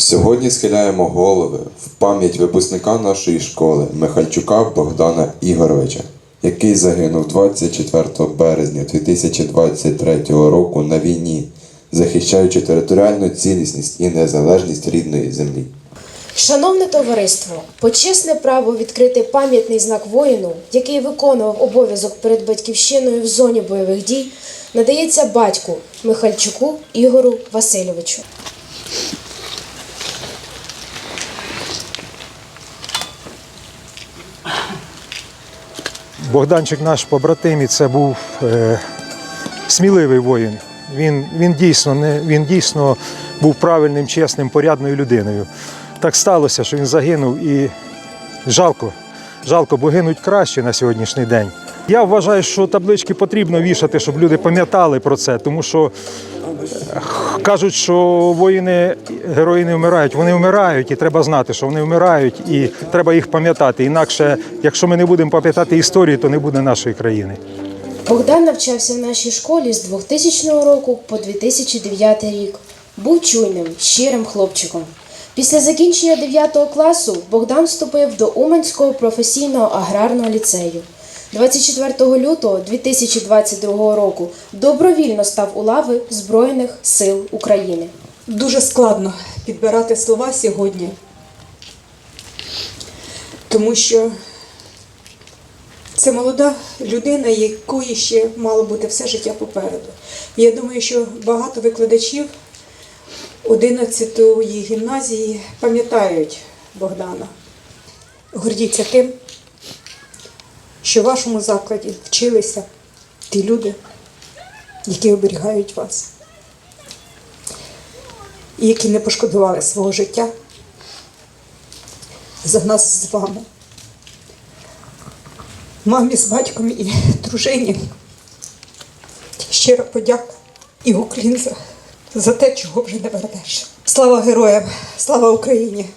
Сьогодні схиляємо голови в пам'ять випускника нашої школи Михальчука Богдана Ігоровича, який загинув 24 березня 2023 року на війні, захищаючи територіальну цілісність і незалежність рідної землі. Шановне товариство, почесне право відкрити пам'ятний знак воїну, який виконував обов'язок перед батьківщиною в зоні бойових дій, надається батьку Михальчуку Ігору Васильовичу. Богданчик наш побратим, і це був е, сміливий воїн. Він, він, дійсно, не, він дійсно був правильним, чесним, порядною людиною. Так сталося, що він загинув і жалко. Жалко, бо гинуть краще на сьогоднішній день. Я вважаю, що таблички потрібно вішати, щоб люди пам'ятали про це, тому що е, кажуть, що воїни, герої не вмирають. Вони вмирають, і треба знати, що вони вмирають, і треба їх пам'ятати. Інакше, якщо ми не будемо пам'ятати історію, то не буде нашої країни. Богдан навчався в нашій школі з 2000 року по 2009 рік. Був чуйним, щирим хлопчиком. Після закінчення 9 класу Богдан вступив до Уманського професійного аграрного ліцею. 24 лютого 2022 року добровільно став у лави Збройних сил України. Дуже складно підбирати слова сьогодні, тому що це молода людина, якої ще мало бути все життя попереду. Я думаю, що багато викладачів 11-ї гімназії пам'ятають Богдана. Гордіться тим, що в вашому закладі вчилися ті люди, які оберігають вас і які не пошкодували свого життя за нас з вами. Мамі з батьком і дружині щира подяка і уклін за, за те, чого вже не вернеш. Слава героям! Слава Україні!